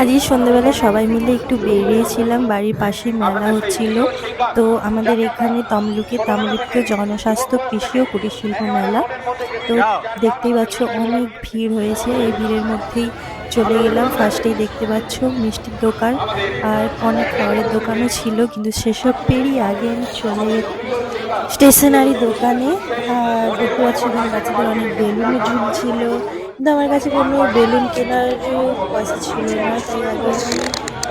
আজকে সন্ধ্যেবেলা সবাই মিলে একটু বেরিয়েছিলাম, বাড়ির পাশে মেলা হচ্ছিল। তো আমাদের এখানে তমলুকে, তামলুকে জনস্বাস্থ্য কৃষি ও কুটির শিল্প মেলা। তো দেখতেই পাচ্ছ, অনেক ভিড় হয়েছে। এই ভিড়ের মধ্যেই চলে গেলাম। ফার্স্টেই দেখতে পাচ্ছ মিষ্টির দোকান আর অনেক খাবারের দোকানও ছিল, কিন্তু সেসব পেরিয়ে আগে আমি চলে স্টেশনারি দোকানে দেখতে পাচ্ছি বাচ্চাদের অনেক বেলুনও ঝুলছিল কিন্তু আমার কাছে কোনো বেলুন কেনার পয়সা ছিল না, তাই আগে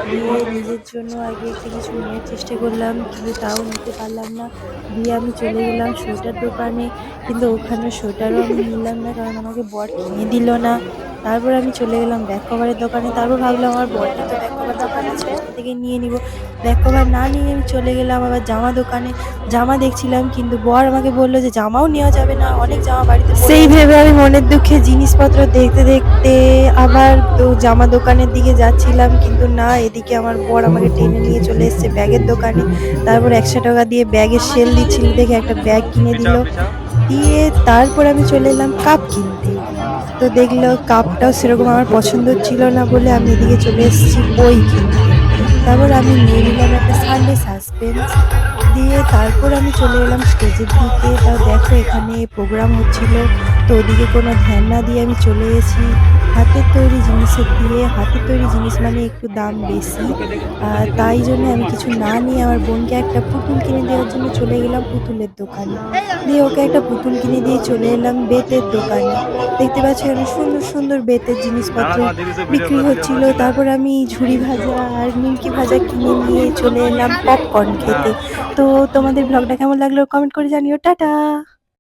বিয়ে নিজের জন্য আগে একটু কিছু নেওয়ার চেষ্টা করলাম, কিন্তু তাও নিতে পারলাম না। দিয়ে আমি চলে গেলাম সোয়েটার দোকানে, কিন্তু ওখানে সোয়েটারও আমি নিলাম না, কারণ আমাকে বর কিনে দিল না। তারপর আমি চলে গেলাম ব্যাক কভারের দোকানে। তারপর ভাবলাম আমার বরটা তো ব্যাক কভার দোকান আছে ওখান থেকে নিয়ে নিব। ব্যাক কভার না নিয়ে আমি চলে গেলাম আবার জামা দোকানে। জামা দেখছিলাম কিন্তু বর আমাকে বলল যে জামাও নেওয়া যাবে না অনেক জামা বাড়িতে সেই ভেবে আমি মনের দুঃখে জিনিসপত্র দেখতে দেখতে আবার তো জামা দোকানের দিকে যাচ্ছিলাম কিন্তু না এদিকে আমার বর আমাকে টেনে নিয়ে চলে এসেছে ব্যাগের দোকানে। তারপর একশো টাকা দিয়ে ব্যাগের সেল দিচ্ছিল দেখে একটা ব্যাগ কিনে দিল। দিয়ে তারপর আমি চলে এলাম কাপ কিনতে। তো দেখল কাপটাও সেরকম আমার পছন্দ ছিল না বলে আমি এদিকে চলে এসেছি বই কিনতে। তারপর আমি নিয়ে নিলাম একটা সানডে সাসপেন্স দিয়ে তারপর আমি চলে এলাম স্টেজের দিকে। তাও দেখো, এখানে প্রোগ্রাম হচ্ছিল। তো ওদিকে কোনো ধ্যান না দিয়ে আমি চলে এসেছি। হাতের তৈরি জিনিসের দিয়ে। হাতের তৈরি জিনিস মানে একটু দাম বেশি। তাই জন্য আমি কিছু না নিয়ে আমার বোনকে একটা পুতুল কিনে দেওয়ার জন্য চলে গেলাম পুতুলের দোকানে। দিয়ে ওকে একটা পুতুল কিনে দিয়ে চলে এলাম বেতের দোকানে। দেখতে পাচ্ছি আমি সুন্দর সুন্দর বেতের জিনিসপত্র বিক্রি হচ্ছিল। তারপর আমি ঝুড়ি ভাজা আর নিমকি ভাজা কিনে নিয়ে চলে এলাম পপকর্ন খেতে। তো তোমাদের ব্লগটা কেমন লাগল? কমেন্ট করে জানিও। টাটা!